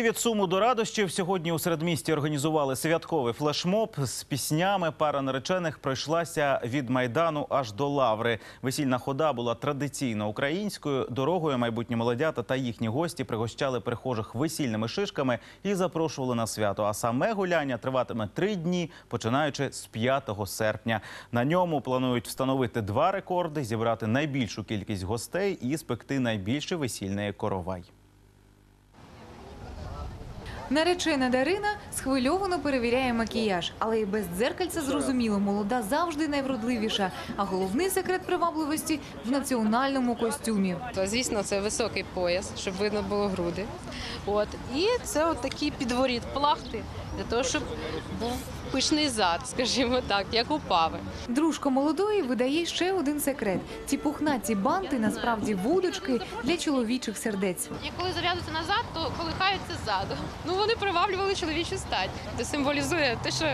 Від суму до радощів сьогодні у середмісті організували святковий флешмоб з піснями. Пара наречених пройшлася від майдану аж до лаври. Весільна хода була традиційно українською. Дорогою майбутні молодята та їхні гості пригощали прихожих весільними шишками і запрошували на свято. А саме гуляння триватиме три дні, починаючи з 5 серпня. На ньому планують встановити два рекорди: зібрати найбільшу кількість гостей і спекти найбільший весільний коровай. Наречена Дарина схвильовано перевіряє макіяж, але і без дзеркальця зрозуміло, молода завжди найвродливіша. А головний секрет привабливості в національному костюмі. То, Звісно, це високий пояс, щоб видно було груди. От. І це от такі підворіт плахти для того, щоб був пишний зад, скажімо так, як у пави. Дружко молодої видає ще один секрет: ці пухнаті банти насправді вудочки для чоловічих сердець. І коли зав'язуються назад, то колихаються ззаду. Ну вони приваблювали чоловічу стать. Це символізує те, що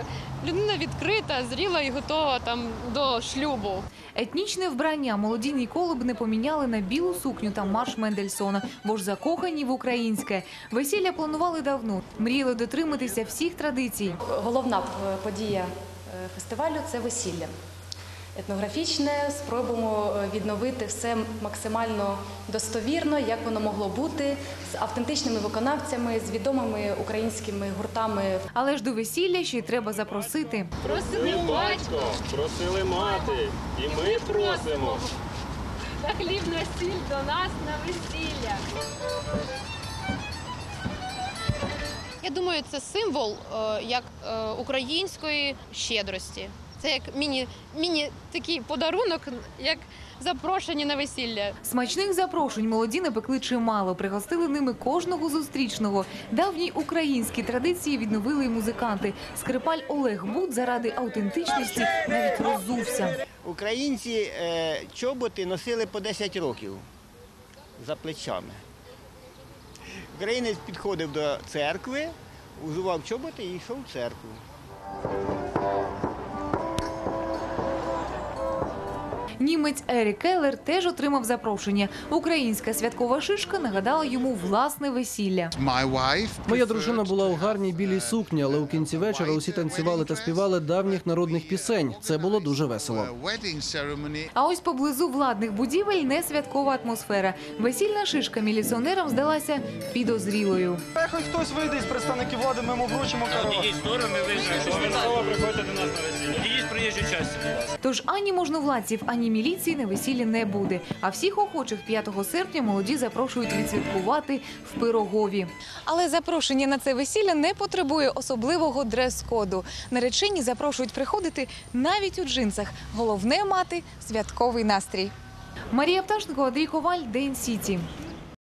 людина відкрита, зріла і готова там до шлюбу. Етнічне вбрання молоді ніколи б не поміняли на білу сукню та марш Мендельсона, бо ж закохані в українське. Весілля планували давно, мріяли дотриматися всіх традицій. Головна е, подія е, фестивалю це весілля. Етнографічне, спробуємо е, відновити все максимально достовірно, як воно могло бути, з автентичними виконавцями, з відомими українськими гуртами. Але ж до весілля ще й треба запросити. Просили батько, просили мати, і ми просимо. на хліб на сіль до нас на весілля. Я думаю, це символ е, як е, української щедрості. Це як міні, міні такий подарунок, як запрошені на весілля. Смачних запрошень молоді напекли чимало, пригостили ними кожного зустрічного. Давні українські традиції відновили й музиканти. Скрипаль Олег Буд заради аутентичності навіть роззувся. Українці е, чоботи носили по 10 років за плечами. Українець підходив до церкви, узував чоботи і йшов в церкву. Німець Ерік Келлер теж отримав запрошення. Українська святкова шишка нагадала йому власне весілля. Моя дружина була у гарній білій сукні, але у кінці вечора усі танцювали та співали давніх народних пісень. Це було дуже весело. А ось поблизу владних будівель не святкова атмосфера. Весільна шишка міліціонерам здалася підозрілою. Хай хтось вийде із представників влади, ми йому вручимо каравай. Ідіть в сторону, ви вже обов'язково до нас на весілля. Ідіть часті, будь ласка. Тож ані можновладців, ані міліції на весіллі не буде. А всіх охочих 5 серпня молоді запрошують відсвяткувати в Пирогові. Але запрошення на це весілля не потребує особливого дрес-коду. Наречені запрошують приходити навіть у джинсах. Головне мати святковий настрій. Марія Пташникова, Андрій Коваль, День Сіті.